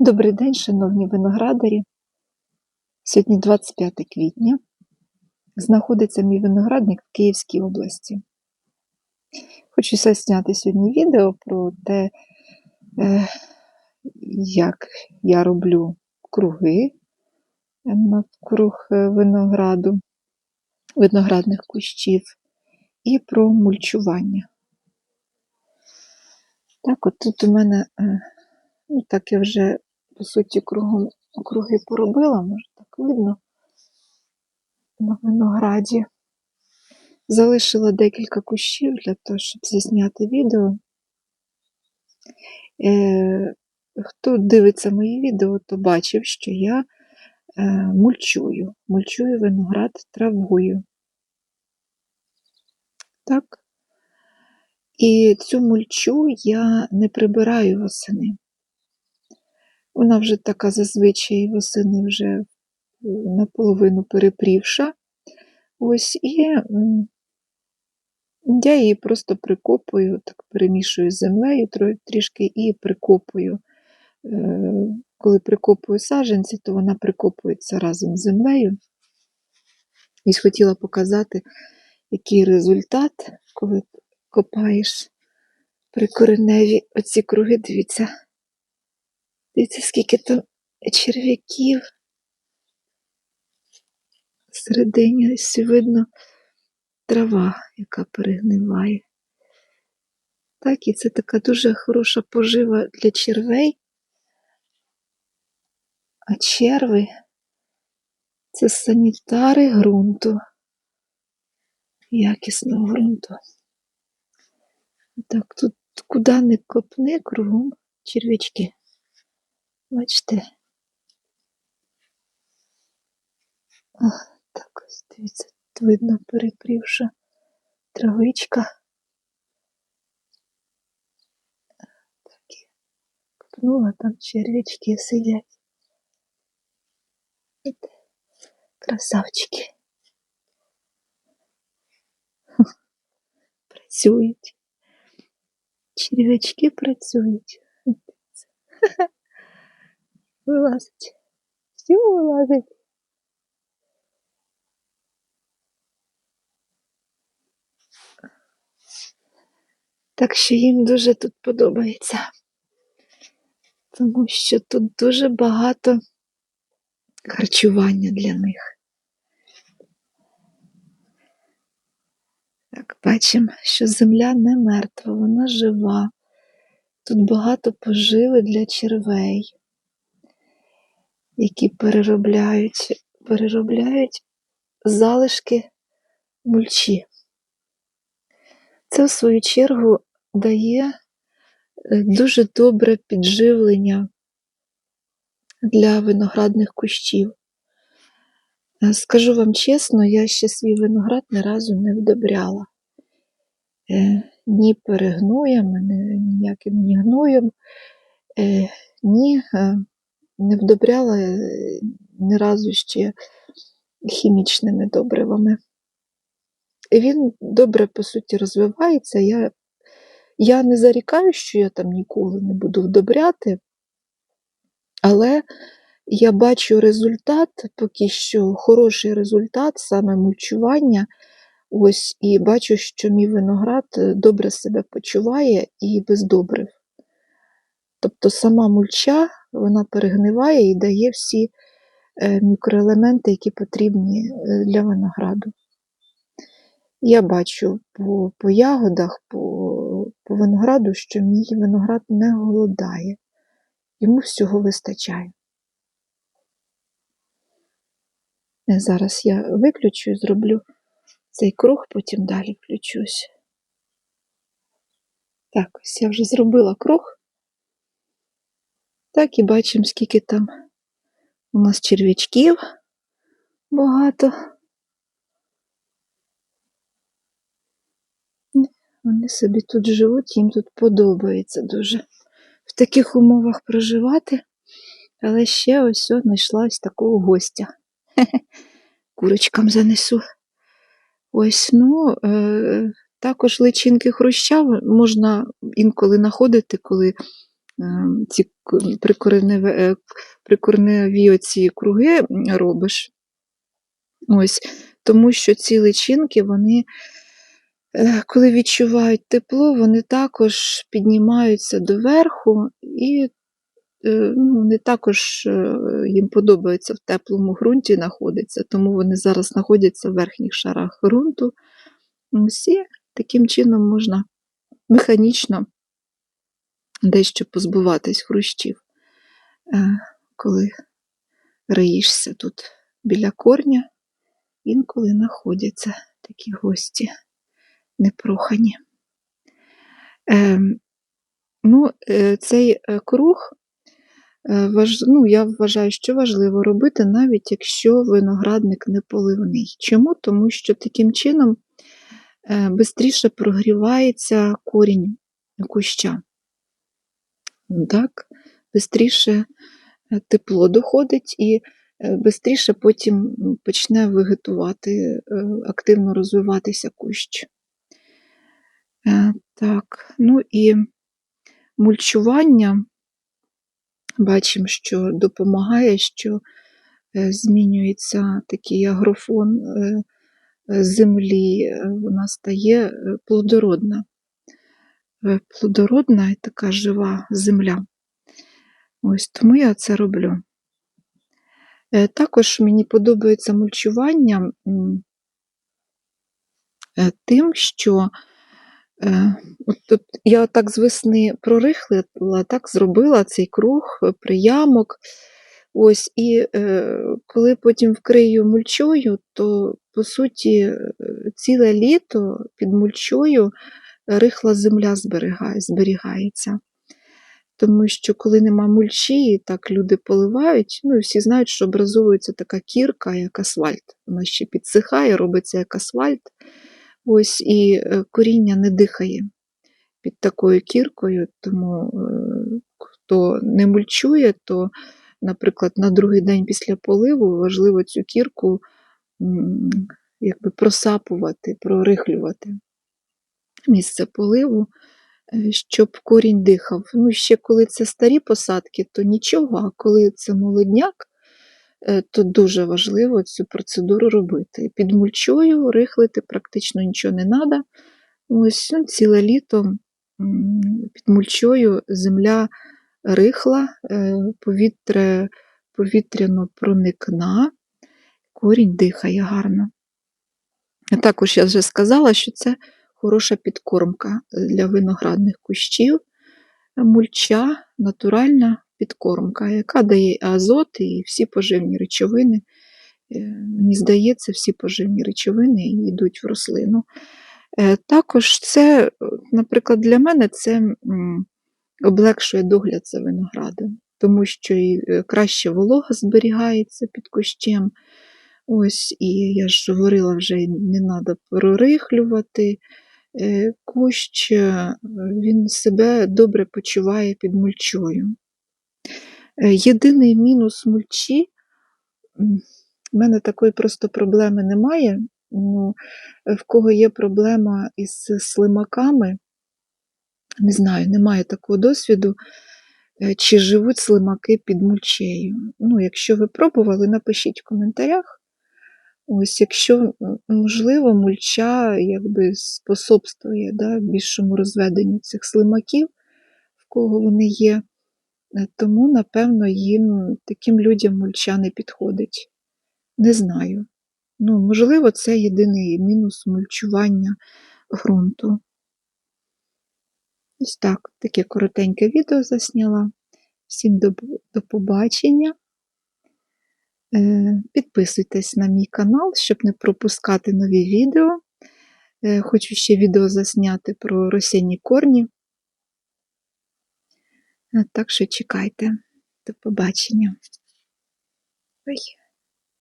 Добрий день, шановні виноградарі. Сьогодні 25 квітня. Знаходиться мій виноградник в Київській області. Хочу засняти сьогодні відео про те, е, як я роблю круги навкруг е, винограду, виноградних кущів і про мульчування. Так, от тут у мене, е, ну так я вже по суті кругом круги поробила, може так видно на винограді. Залишила декілька кущів для того, щоб засняти відео. Е, Хто дивиться мої відео, то бачив, що я е, мульчую. Мульчую виноград травою. Так. І цю мульчу я не прибираю восени. Вона вже така зазвичай восени вже наполовину перепрівша. Ось і я її просто прикопую, так перемішую з землею трішки і прикопую. Е, Коли прикопую саджанці, то вона прикопується разом з землею. І хотіла показати, який результат, коли копаєш прикореневі оці круги, дивіться. Дивіться, скільки там черв'яків. Всередині ось видно трава, яка перегниває. Так, і це така дуже хороша пожива для червей. А черви це санітари ґрунту, якісного ґрунту. Так, тут куди не копни кругом черв'ячки. Бачите? Так ось дивіться, тут видно перепрівша травичка. Так, і копнула, там черв'ячки сидять. Красавчики. Працюють. Черв'ячки працюють. Вилазить. Все вилазить. Так що їм дуже тут подобається. Тому що тут дуже багато харчування для них. Так, бачимо, що земля не мертва, вона жива. Тут багато поживи для червей, які переробляють, переробляють залишки мульчі. Це, в свою чергу, дає е, дуже добре підживлення для виноградних кущів. Е, Скажу вам чесно, я ще свій виноград ні разу не вдобряла. Е, Ні перегноями, ні ніяким ні гноєм, ні не вдобряла е, ні разу ще хімічними добривами. І він добре, по суті, розвивається. Я, я не зарікаю, що я там ніколи не буду вдобряти, але я бачу результат, поки що хороший результат, саме мульчування. Ось, і бачу, що мій виноград е, добре себе почуває і без добрив. Тобто сама мульча вона перегниває і дає всі е, мікроелементи, які потрібні е, для винограду. Я бачу по, по ягодах, по, по винограду, що мій виноград не голодає, йому всього вистачає. Е, Зараз я виключу і зроблю цей круг, потім далі включусь. Так, ось я вже зробила круг. Так, і бачимо, скільки там у нас черв'ячків багато. Вони собі тут живуть, їм тут подобається дуже в таких умовах проживати. Але ще ось знайшла ось такого гостя. Курочкам занесу. Ось, ну, е, також личинки хруща можна інколи знаходити, коли ці к- прикореневе- е, оці круги робиш. Ось, тому що ці личинки, вони, е, коли відчувають тепло, вони також піднімаються доверху і е, ну, вони також їм подобається в теплому ґрунті знаходиться, тому вони зараз знаходяться в верхніх шарах ґрунту. Всі таким чином можна механічно дещо позбуватись хрущів, е, коли риєшся тут біля корня, інколи знаходяться такі гості непрохані. Ем, ну, е, цей е, круг, е, ну, я вважаю, що важливо робити, навіть якщо виноградник не поливний. Чому? Тому що таким чином швидше прогрівається корінь куща. Так, швидше тепло доходить і швидше потім почне вегетувати, е, активно розвиватися кущ. Е, Так, ну і мульчування бачимо, що допомагає, що е, змінюється такий агрофон е, е, землі, е, вона стає е, плодородна. Е, Плодородна і така жива земля. Ось тому я це роблю. Е, Також мені подобається мульчування е, тим, що от, я так з весни прорихлила, так зробила цей круг, приямок. Ось, і е, коли потім вкрию мульчою, то по суті ціле літо під мульчою рихла земля зберігає, зберігається. Тому що коли нема мульчі, так люди поливають, ну і всі знають, що образовується така кірка, як асфальт. Вона ще підсихає, робиться як асфальт. Ось і е, коріння не дихає під такою кіркою, тому е, хто не мульчує, то, наприклад, на другий день після поливу важливо цю кірку якби просапувати, прорихлювати місце поливу, е, щоб корінь дихав. Ну, ще коли це старі посадки, то нічого, а коли це молодняк, е, то дуже важливо цю процедуру робити. Під мульчою рихлити практично нічого не треба. Ось ну, ціле літо під мульчою земля рихла, е, повітря, повітряно проникна, корінь дихає гарно. Також я вже сказала, що це хороша підкормка для виноградних кущів, мульча, натуральна підкормка, яка дає азот і всі поживні речовини. Е, Мені здається, всі поживні речовини йдуть в рослину. Е, Також це, е, наприклад, для мене це облегшує догляд за виноградом, тому що і е, краще волога зберігається під кущем. Ось, і я ж говорила вже, не треба прорихлювати. Е, Кущ е, він себе добре почуває під мульчою. Е, Єдиний мінус мульчі, в мене такої просто проблеми немає. Ну, в кого є проблема із слимаками, не знаю, немає такого досвіду, чи живуть слимаки під мульчею. Ну, якщо ви пробували, напишіть в коментарях. Ось, якщо можливо, мульча якби способствує да, більшому розведенню цих слимаків, в кого вони є, е, тому, напевно, їм таким людям мульча не підходить. Не знаю. Ну, можливо, це єдиний мінус мульчування ґрунту. Ось так, таке коротеньке відео засняла. Всім до, до побачення. Е, Підписуйтесь на мій канал, щоб не пропускати нові відео. Е, Хочу ще відео засняти про росінні корні. Е, Так що чекайте. До побачення. Ой.